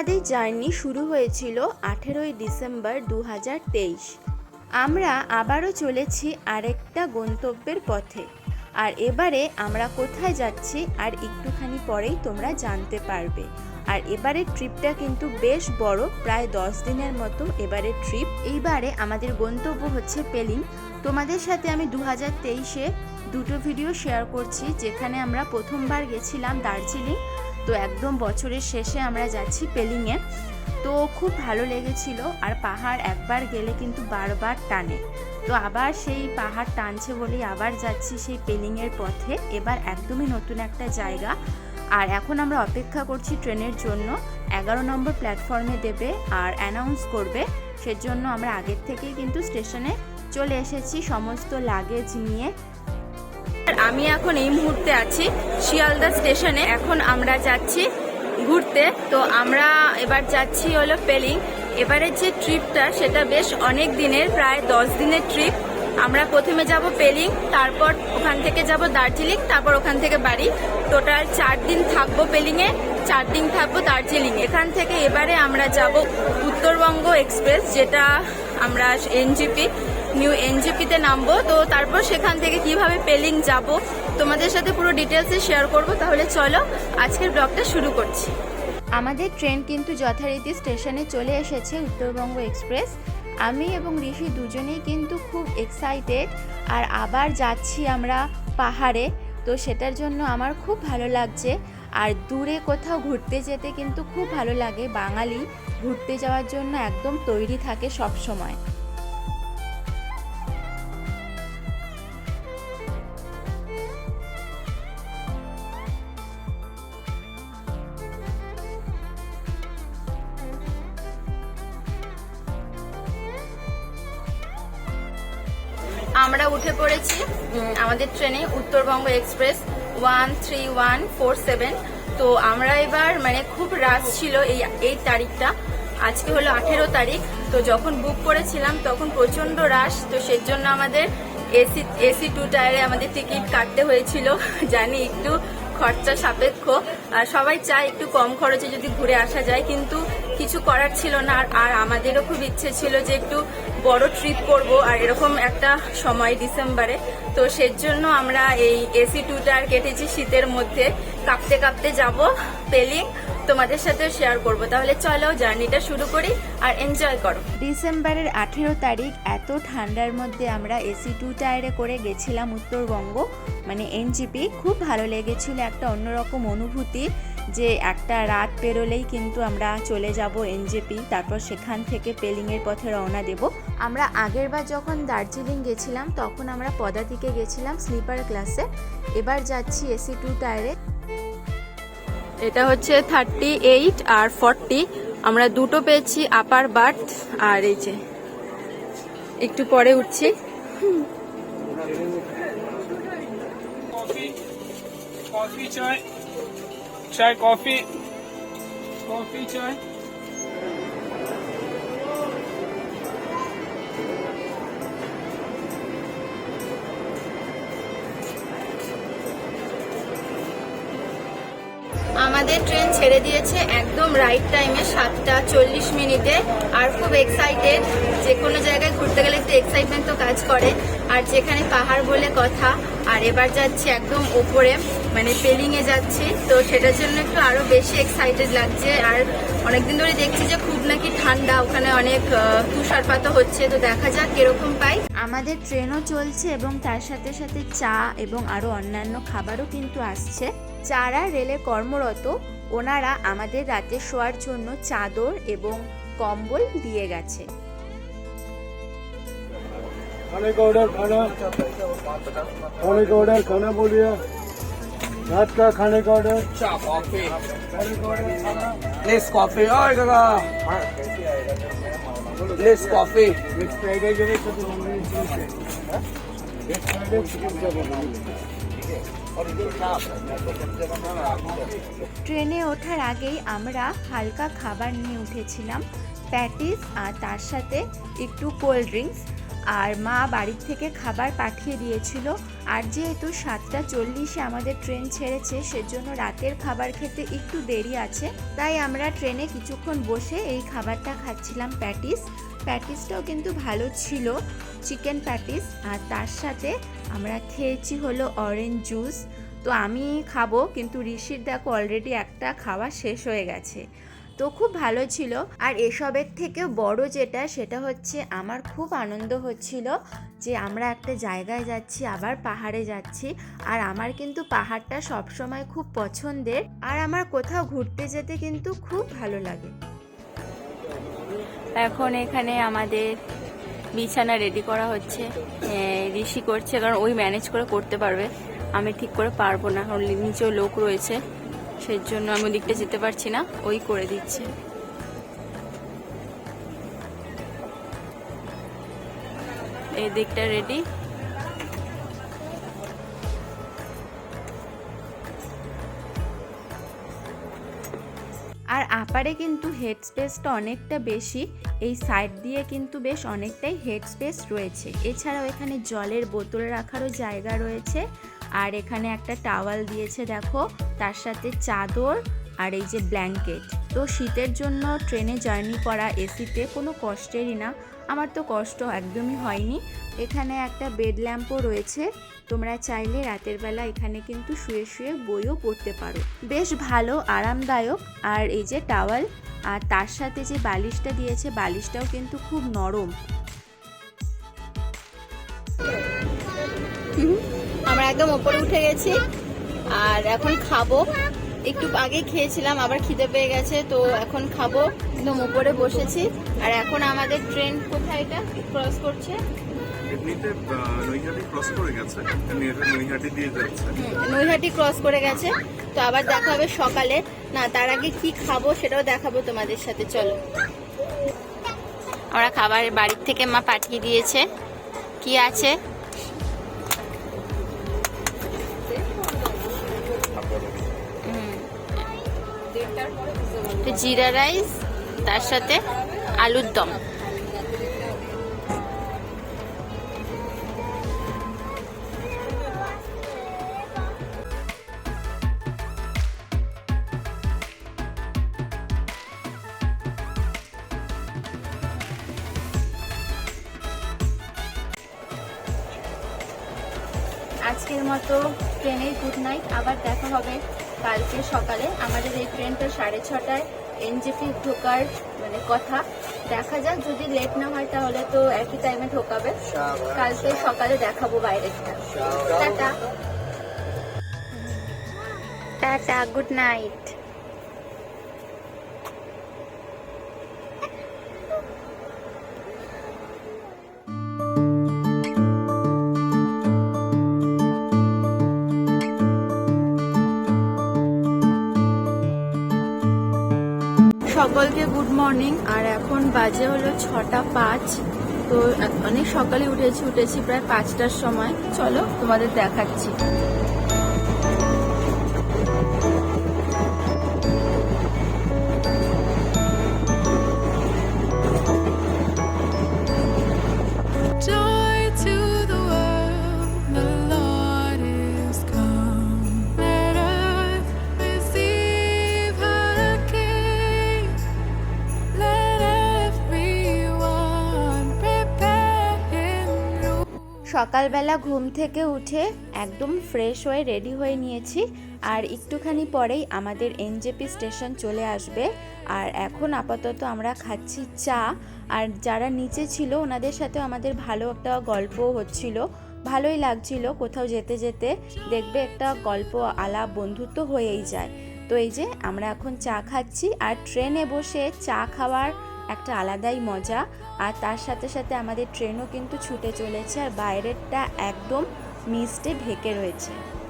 Journey শুরু হয়েছিল আঠেরোই ডিসেম্বর দু হাজার তেইশ। আমরা আবারও চলেছি আরেকটা গন্তব্যের পথে। আর এবারে আমরা কোথায় যাচ্ছি আর একটুখানি পরেই তোমরা জানতে পারবে। আর এবারের ট্রিপটা কিন্তু বেশ বড়, প্রায় দশ দিনের মতো এবারের ট্রিপ। এইবারে আমাদের গন্তব্য হচ্ছে পেলিং। তোমাদের সাথে আমি দু হাজার তেইশে দুটো ভিডিও শেয়ার করছি, যেখানে আমরা প্রথমবার গেছিলাম দার্জিলিং। তো একদম বছরের শেষে আমরা যাচ্ছি পেলিংয়ে। তো খুব ভালো লেগেছিল আর পাহাড় একবার গেলে কিন্তু বারবার টানে। তো আবার সেই পাহাড় টানছে বলেই আবার যাচ্ছি সেই পেলিংয়ের পথে। এবার একদমই নতুন একটা জায়গা। আর এখন আমরা অপেক্ষা করছি ট্রেনের জন্য। এগারো নম্বর প্ল্যাটফর্মে দেবে আর অ্যানাউন্স করবে। সেজন্য আমরা আগের থেকেই কিন্তু স্টেশনে চলে এসেছি। সমস্ত লাগেজ নিয়ে আমি এখন এই মুহূর্তে আছি শিয়ালদা স্টেশনে। এখন আমরা যাচ্ছি ঘুরতে। তো আমরা এবার যাচ্ছি হলো পেলিং। এবারের যে ট্রিপটা, সেটা বেশ অনেক দিনের, প্রায় দশ দিনের ট্রিপ। আমরা প্রথমে যাব পেলিং, তারপর ওখান থেকে যাব দার্জিলিং, তারপর ওখান থেকে বাড়ি। টোটাল চার দিন থাকব পেলিংয়ে, চার দিন থাকব দার্জিলিং এখান থেকে এবারে আমরা যাব উত্তরবঙ্গ এক্সপ্রেস, যেটা আমরা এনজিপি নিউ এনজিপিতে নামবো। তো তারপর সেখান থেকে কীভাবে পেলিং যাব, তোমাদের সাথে পুরো ডিটেলসে শেয়ার করব। তাহলে চলো, আজকের ব্লগটা শুরু করছি। আমাদের ট্রেন কিন্তু যথারীতি স্টেশনে চলে এসেছে উত্তরবঙ্গ এক্সপ্রেস। আমি এবং ঋষি দুজনেই কিন্তু খুব এক্সাইটেড আর আবার যাচ্ছি আমরা পাহাড়ে। তো সেটার জন্য আমার খুব ভালো লাগছে, আর দূরে কোথাও ঘুরতে যেতে কিন্তু খুব ভালো লাগে। বাঙালি ঘুরতে যাওয়ার জন্য একদম তৈরি থাকে সব সময়। আমাদের ট্রেনে Uttarbanga express one three one four seven. তো আমরা এবার মানে খুব রাশ ছিল এই এই তারিখটা। আজকে হলো আঠেরো তারিখ। তো যখন বুক করেছিলাম তখন প্রচণ্ড রাশ তো সেই জন্য আমাদের এসি এসি টু টায়ারে আমাদের টিকিট কাটতে হয়েছিল। জানি একটু খরচা সাপেক্ষ। আর সবাই চায় একটু কম খরচে যদি ঘুরে আসা যায়। কিন্তু কিছু করার ছিল না, আর- আর আমাদেরও খুব ইচ্ছে ছিল যে একটু বড় ট্রিপ করব, আর এরকম একটা সময় ডিসেম্বরে। তো সেজন্য আমরা এই এসি টু টায়ার কেটেছি শীতের মধ্যে। কাঁপতে কাঁপতে যাব পেলিং, তোমাদের সাথে শেয়ার করব। তাহলে চলো জার্নিটা শুরু করি আর এনজয় করো। ডিসেম্বরের আঠেরো তারিখ, এত ঠান্ডার মধ্যে আমরা এসি টু টায়ারে করে গেছিলাম উত্তরবঙ্গ। মানে এনজিপি, খুব ভালো লেগেছিল একটা অন্যরকম অনুভূতি। যে একটা রাত পেরোলেই কিন্তু আমরা চলে যাব এনজেপি, তারপর সেখান থেকে পেলিংয়ের পথে রওনা দেব। আমরা আগেরবার যখন দার্জিলিং গেছিলাম, তখন আমরা পদাতিকে গেছিলাম স্লিপার ক্লাসে। এবার যাচ্ছি এসি টু টায়ারে। এটা হচ্ছে থার্টি এইট আর ফর্টি। আমরা দুটো পেয়েছি আপার বার্থ। আর এই যে, একটু পরে উঠছি। কফি, চয়। चाय कॉफी कॉफी चाय আমাদের ট্রেন ছেড়ে দিয়েছে একদম রাইট টাইমে সাতটা চল্লিশ মিনিটে আর খুব এক্সাইটেড যে কোনো জায়গায় ঘুরতে গেলে একটু এক্সাইটমেন্ট তো কাজ করে আর যেখানে পাহাড় বলে কথা আর এবার যাচ্ছি একদম ওপরে মানে পেলিংয়ে যাচ্ছি। তো সেটার জন্য একটু আরও বেশি এক্সাইটেড লাগছে। আর অনেকদিন ধরে দেখছি যে খুব নাকি ঠান্ডা ওখানে অনেক তুষারপাতও হচ্ছে। তো দেখা যাক কীরকম পাই। আমাদের ট্রেনও চলছে এবং তার সাথে সাথে চা এবং আরও অন্যান্য খাবারও কিন্তু আসছে। যারা রেলে কর্মরত ওনারা আমাদের রাতে শোয়ার জন্য চাদর এবং কম্বল দিয়ে গেছে। অনেক অর্ডার খানা অনেক অর্ডার খানা বলিয়া। रात का खाने का ऑर्डर चाय कॉफी खाने का ऑर्डर खाना प्लीज कॉफी ओए काका प्लीज कॉफी नेक्स्ट फ्राइडे जो है तो non chicken next Friday chicken ট্রেনে ওঠার আগেই আমরা হালকা খাবার নিয়ে উঠেছিলাম প্যাটিস আর তার সাথে একটু কোল্ড ড্রিঙ্কস আর মা বাড়ির থেকে খাবার পাঠিয়ে দিয়েছিল। আর যেহেতু সাতটা চল্লিশে আমাদের ট্রেন ছেড়েছে, সেজন্য রাতের খাবার খেতে একটু দেরি আছে। তাই আমরা ট্রেনে কিছুক্ষণ বসে এই খাবারটা খাচ্ছিলাম প্যাটিস। প্যাটিসটাও কিন্তু ভালো ছিল, চিকেন প্যাটিস। আর তার সাথে আমরা খেয়েছি হলো অরেঞ্জ জুস তো আমি খাব, কিন্তু ঋষির দেখো অলরেডি একটা খাওয়া শেষ হয়ে গেছে। তো খুব ভালো ছিল। আর এসবের থেকেও বড় যেটা, সেটা হচ্ছে আমার খুব আনন্দ হচ্ছিল যে আমরা একটা জায়গায় যাচ্ছি, আবার পাহাড়ে যাচ্ছি। আর আমার কিন্তু পাহাড়টা সবসময় খুব পছন্দের। আর আমার কোথাও ঘুরতে যেতে কিন্তু খুব ভালো লাগে। এখন এখানে আমাদের বিছানা রেডি করা হচ্ছে। ঋষি করছে, কারণ ওই ম্যানেজ করে করতে পারবে। আমি ঠিক করে পারব না, কারণ নিচেও লোক রয়েছে। সেই জন্য আমি ওদিকটা যেতে পারছি না, ওই করে দিচ্ছে। এই দিকটা রেডি আর আপারে কিন্তু হেড স্পেসটা অনেকটা বেশি, এই সাইড দিয়ে কিন্তু বেশ অনেকটাই হেড স্পেস রয়েছে। এছাড়াও এখানে জলের বোতল রাখারও জায়গা রয়েছে। আর এখানে একটা টাওয়াল দিয়েছে, দেখো। তার সাথে চাদর আর এই যে ব্ল্যাঙ্কেট তো শীতের জন্য ট্রেনে জার্নি করা এসিতে কোনো কষ্টেরই না। আমার তো কষ্ট, একদমই হয়নি। এখানে একটা বেড ল্যাম্পও রয়েছে। তোমরা চাইলে রাতের বেলা এখানে কিন্তু শুয়ে শুয়ে বইও পড়তে পারো। বেশ ভালো, আরামদায়ক। আর এই যে টাওয়াল আর তার সাথে যে বালিশটা দিয়েছে, বালিশটাও কিন্তু খুব নরম। আমরা একদম ওপরে উঠে গেছি। আর এখন খাব। একটু আগে খেয়েছিলাম আবার খিদে পেয়ে গেছে তো এখন খাব। একদম উপরে বসেছি। আর এখন আমাদের ট্রেন কোথায় এটা? ক্রস করছে? নৈহাটি ক্রস করে গেছে। তো আবার দেখা হবে সকালে। না তার আগে কি খাব সেটাও দেখাবো তোমাদের সাথে চলো। আমরা খাবার বাড়ির থেকে মা পাঠিয়ে দিয়েছে। কি আছে? জিরা রাইস, তার সাথে আলুর দম। আজকের মতো ট্রেনের গুড নাইট আবার দেখা হবে কালকে সকালে। আমাদের এই ট্রেনটা সাড়ে ছটায় এনজেপি ঢোকার মানে কথা। দেখা যাক যদি লেট না হয় তাহলে তো একই টাইমে ঢোকাবে। কালকে সকালে দেখাবো বাইরেটা টাটা। টাটা গুড নাইট সকলকে গুড মর্নিং। আর এখন বাজে হলো ছটা পাঁচ। তো অনেক সকালে উঠেছি উঠেছি প্রায় পাঁচটার সময়। চলো তোমাদের দেখাচ্ছি। সকালবেলা ঘুম থেকে উঠে একদম ফ্রেশ হয়ে রেডি হয়ে নিয়েছি। আর একটুখানি পরেই আমাদের এনজেপি স্টেশন চলে আসবে। আর এখন আপাতত আমরা খাচ্ছি চা। আর যারা নিচে ছিল, ওনাদের সাথে আমাদের ভালো একটা গল্প হচ্ছিল। ভালোই লাগছিল কোথাও যেতে যেতে। দেখবে একটা গল্প আলাপ বন্ধুত্ব হয়েই যায়। তো এই যে, আমরা এখন চা খাচ্ছি। আর ট্রেনে বসে চা খাওয়ার একটা আলাদাই মজা। আর তার সাথে সাথে আমাদের ট্রেনও কিন্তু ছুটে চলেছে আর বাইরেরটা একদম মিস্টে ঢেকে রয়েছে।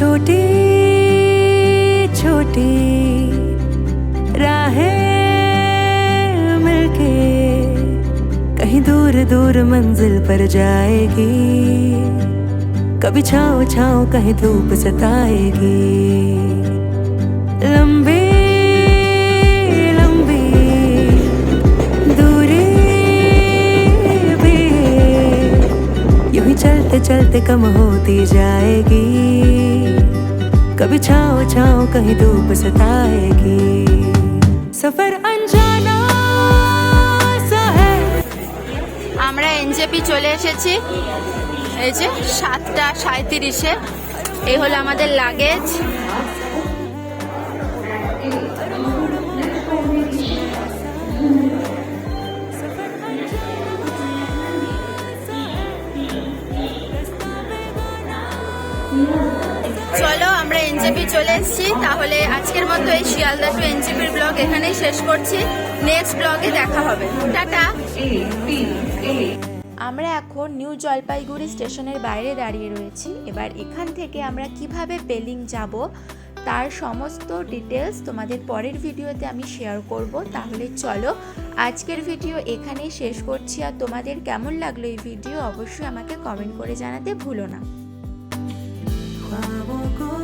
छोटी छोटी राहें मिलके कहीं दूर दूर मंजिल पर जाएगी। कभी छाओ छाओ कहीं धूप सताएगी। लंबी चलते चलते कम होती जाएगी कभी छाँव छाँव कहीं धूप सताएगी सफर अनजाना सा है আমরা এনজেপি চলে এসেছি এই যে সাতটা সাঁত্রিশে এই হলো আমাদের লাগেজ চলো, আমরা এনজেপি চলে এসেছি। তাহলে আজকের মতো এই শিয়ালদা টু এনজেপির ব্লগ এখানেই শেষ করছি। নেক্সট ব্লগে দেখা হবে। টাটা। আমরা এখন নিউ জলপাইগুড়ি স্টেশনের বাইরে দাঁড়িয়ে রয়েছি। এবার এখান থেকে আমরা কীভাবে পেলিং যাব, তার সমস্ত ডিটেলস তোমাদের পরের ভিডিওতে আমি শেয়ার করব। তাহলে চলো, আজকের ভিডিও এখানেই শেষ করছি। আর তোমাদের কেমন লাগল এই ভিডিও অবশ্যই আমাকে কমেন্ট করে জানাতে ভুলো না। I'll go.